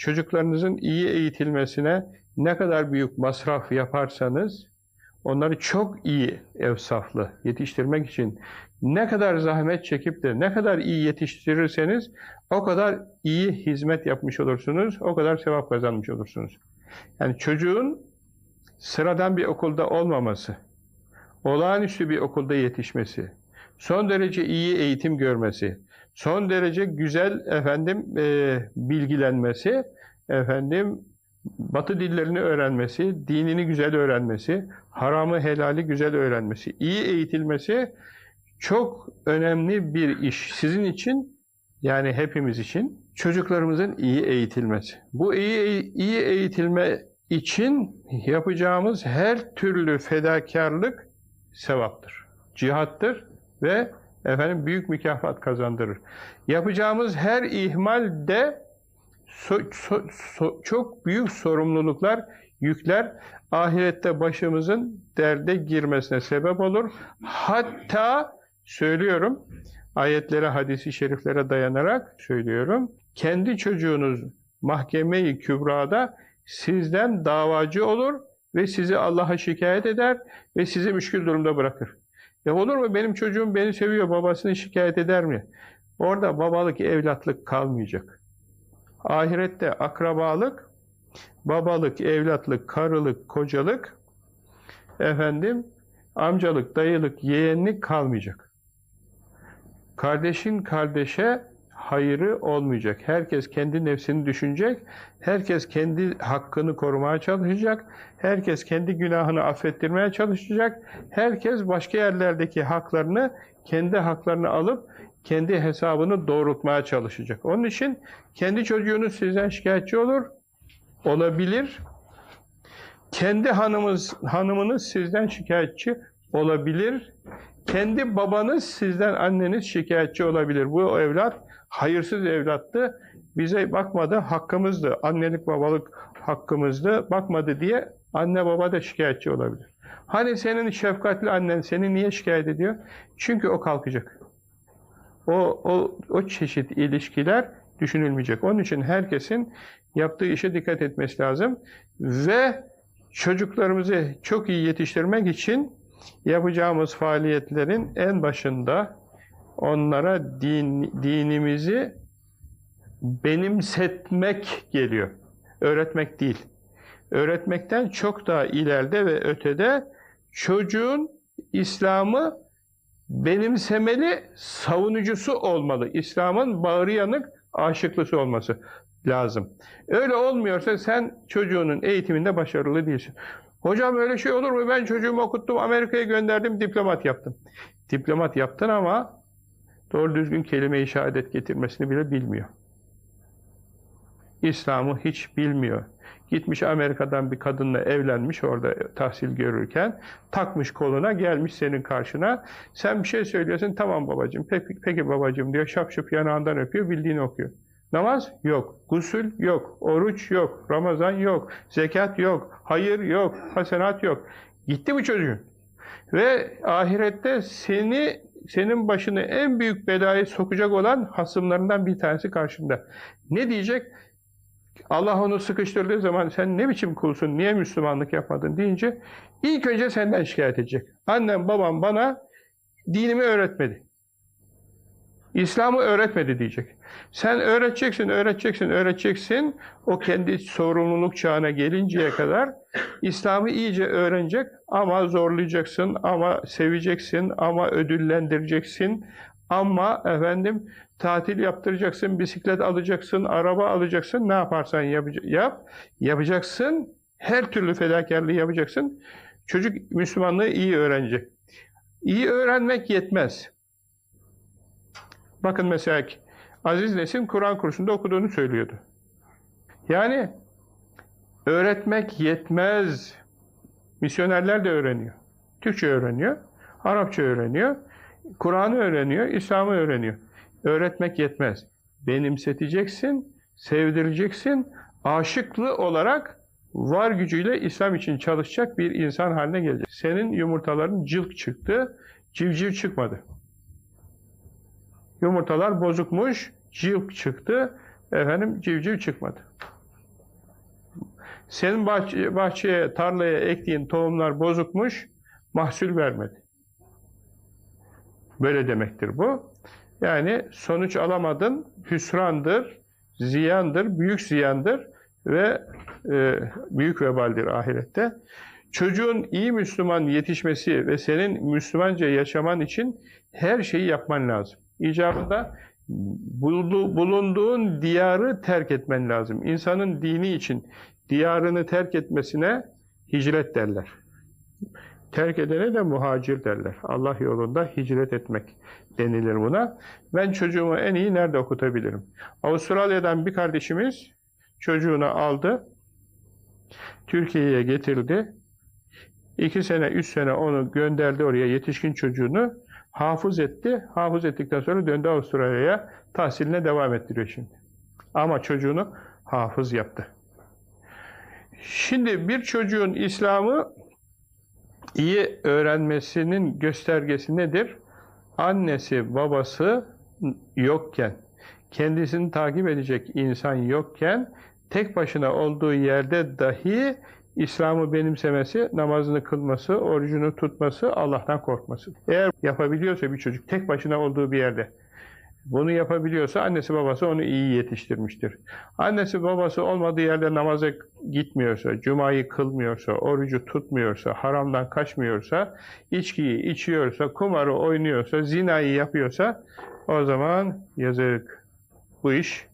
çocuklarınızın iyi eğitilmesine ne kadar büyük masraf yaparsanız, onları çok iyi evsaflı yetiştirmek için ne kadar zahmet çekip de ne kadar iyi yetiştirirseniz o kadar iyi hizmet yapmış olursunuz, o kadar sevap kazanmış olursunuz. Yani çocuğun sıradan bir okulda olmaması, olağanüstü bir okulda yetişmesi, son derece iyi eğitim görmesi, son derece güzel efendim e, bilgilenmesi, efendim Batı dillerini öğrenmesi, dinini güzel öğrenmesi, haramı helali güzel öğrenmesi, iyi eğitilmesi çok önemli bir iş. Sizin için yani hepimiz için çocuklarımızın iyi eğitilmesi. Bu iyi iyi eğitilme için yapacağımız her türlü fedakarlık sevaptır. Cihattır ve efendim büyük mükafat kazandırır. Yapacağımız her ihmal de so, so, so, çok büyük sorumluluklar yükler. Ahirette başımızın derde girmesine sebep olur. Hatta söylüyorum, ayetlere, hadisi şeriflere dayanarak söylüyorum. Kendi çocuğunuz mahkeme-i kübrada sizden davacı olur ve sizi Allah'a şikayet eder ve sizi müşkül durumda bırakır. E olur mu benim çocuğum beni seviyor babasını şikayet eder mi? Orada babalık, evlatlık kalmayacak. Ahirette akrabalık, babalık, evlatlık, karılık, kocalık, efendim, amcalık, dayılık, yeğenlik kalmayacak. Kardeşin kardeşe hayırı olmayacak. Herkes kendi nefsini düşünecek, herkes kendi hakkını korumaya çalışacak, herkes kendi günahını affettirmeye çalışacak, herkes başka yerlerdeki haklarını, kendi haklarını alıp kendi hesabını doğrultmaya çalışacak. Onun için kendi çocuğunuz sizden şikayetçi olur, olabilir. Kendi hanımız, hanımınız sizden şikayetçi olabilir. Kendi babanız sizden anneniz şikayetçi olabilir. Bu evlat hayırsız evlattı. Bize bakmadı, hakkımızdı. Annelik babalık hakkımızdı. Bakmadı diye anne baba da şikayetçi olabilir. Hani senin şefkatli annen seni niye şikayet ediyor? Çünkü o kalkacak. O, o, o çeşit ilişkiler düşünülmeyecek. Onun için herkesin yaptığı işe dikkat etmesi lazım. Ve çocuklarımızı çok iyi yetiştirmek için yapacağımız faaliyetlerin en başında onlara din, dinimizi benimsetmek geliyor. Öğretmek değil. Öğretmekten çok daha ileride ve ötede çocuğun İslam'ı benimsemeli savunucusu olmalı. İslam'ın bağrı yanık aşıklısı olması lazım. Öyle olmuyorsa sen çocuğunun eğitiminde başarılı değilsin. Hocam öyle şey olur mu? Ben çocuğumu okuttum, Amerika'ya gönderdim, diplomat yaptım. Diplomat yaptın ama doğru düzgün kelime-i şehadet getirmesini bile bilmiyor. İslam'ı hiç bilmiyor. Gitmiş Amerika'dan bir kadınla evlenmiş orada tahsil görürken, takmış koluna, gelmiş senin karşına. Sen bir şey söylüyorsun, tamam babacığım, peki, peki babacığım diyor, şap şup yanağından öpüyor, bildiğini okuyor. Namaz yok, gusül yok, oruç yok, Ramazan yok, zekat yok, hayır yok, hasenat yok. Gitti bu çocuğun. Ve ahirette seni senin başını en büyük belayı sokacak olan hasımlarından bir tanesi karşında. Ne diyecek? Allah onu sıkıştırdığı zaman sen ne biçim kulsun, niye Müslümanlık yapmadın deyince ilk önce senden şikayet edecek. Annem babam bana dinimi öğretmedi. İslam'ı öğretmedi diyecek. Sen öğreteceksin, öğreteceksin, öğreteceksin. O kendi sorumluluk çağına gelinceye kadar İslam'ı iyice öğrenecek ama zorlayacaksın, ama seveceksin, ama ödüllendireceksin, ama efendim tatil yaptıracaksın, bisiklet alacaksın, araba alacaksın, ne yaparsan yap, yap yapacaksın. Her türlü fedakarlığı yapacaksın. Çocuk Müslümanlığı iyi öğrenecek. İyi öğrenmek yetmez. Bakın mesela Aziz Nesin Kur'an kursunda okuduğunu söylüyordu. Yani öğretmek yetmez. Misyonerler de öğreniyor. Türkçe öğreniyor, Arapça öğreniyor, Kur'an'ı öğreniyor, İslam'ı öğreniyor. Öğretmek yetmez. Benimseteceksin, sevdireceksin, aşıklı olarak var gücüyle İslam için çalışacak bir insan haline gelecek. Senin yumurtaların cılk çıktı, civciv çıkmadı. Yumurtalar bozukmuş, cılk çıktı, efendim civciv çıkmadı. Senin bahçe- bahçeye, tarlaya ektiğin tohumlar bozukmuş, mahsul vermedi. Böyle demektir bu. Yani sonuç alamadın, hüsrandır, ziyandır, büyük ziyandır ve e, büyük vebaldir ahirette. Çocuğun iyi Müslüman yetişmesi ve senin Müslümanca yaşaman için her şeyi yapman lazım. İcabında buldu- bulunduğun diyarı terk etmen lazım. İnsanın dini için diyarını terk etmesine hicret derler. Terk edene de muhacir derler. Allah yolunda hicret etmek denilir buna. Ben çocuğumu en iyi nerede okutabilirim? Avustralya'dan bir kardeşimiz çocuğunu aldı, Türkiye'ye getirdi. İki sene, üç sene onu gönderdi oraya yetişkin çocuğunu. Hafız etti. Hafız ettikten sonra döndü Avustralya'ya. Tahsiline devam ettiriyor şimdi. Ama çocuğunu hafız yaptı. Şimdi bir çocuğun İslam'ı iyi öğrenmesinin göstergesi nedir? Annesi, babası yokken, kendisini takip edecek insan yokken, tek başına olduğu yerde dahi İslam'ı benimsemesi, namazını kılması, orucunu tutması, Allah'tan korkması. Eğer yapabiliyorsa bir çocuk tek başına olduğu bir yerde, bunu yapabiliyorsa annesi babası onu iyi yetiştirmiştir. Annesi babası olmadığı yerde namaza gitmiyorsa, cumayı kılmıyorsa, orucu tutmuyorsa, haramdan kaçmıyorsa, içkiyi içiyorsa, kumarı oynuyorsa, zinayı yapıyorsa o zaman yazık bu iş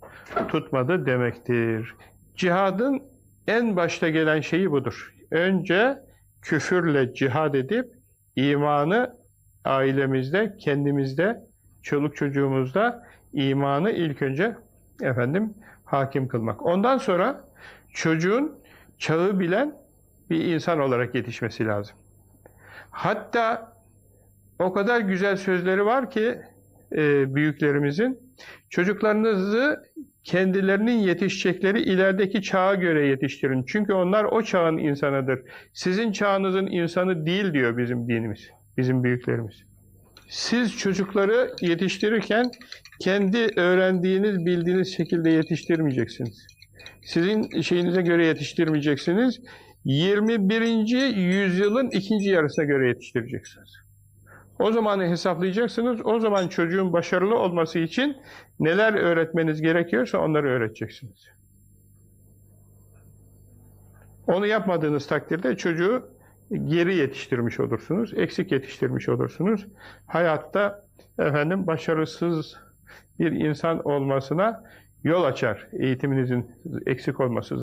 tutmadı demektir. Cihadın en başta gelen şeyi budur. Önce küfürle cihad edip imanı ailemizde, kendimizde, çoluk çocuğumuzda imanı ilk önce efendim hakim kılmak. Ondan sonra çocuğun çağı bilen bir insan olarak yetişmesi lazım. Hatta o kadar güzel sözleri var ki e, büyüklerimizin çocuklarınızı kendilerinin yetişecekleri ilerideki çağa göre yetiştirin. Çünkü onlar o çağın insanıdır. Sizin çağınızın insanı değil diyor bizim dinimiz, bizim büyüklerimiz. Siz çocukları yetiştirirken kendi öğrendiğiniz, bildiğiniz şekilde yetiştirmeyeceksiniz. Sizin şeyinize göre yetiştirmeyeceksiniz. 21. yüzyılın ikinci yarısına göre yetiştireceksiniz. O zamanı hesaplayacaksınız. O zaman çocuğun başarılı olması için neler öğretmeniz gerekiyorsa onları öğreteceksiniz. Onu yapmadığınız takdirde çocuğu geri yetiştirmiş olursunuz, eksik yetiştirmiş olursunuz. Hayatta efendim başarısız bir insan olmasına yol açar eğitiminizin eksik olması.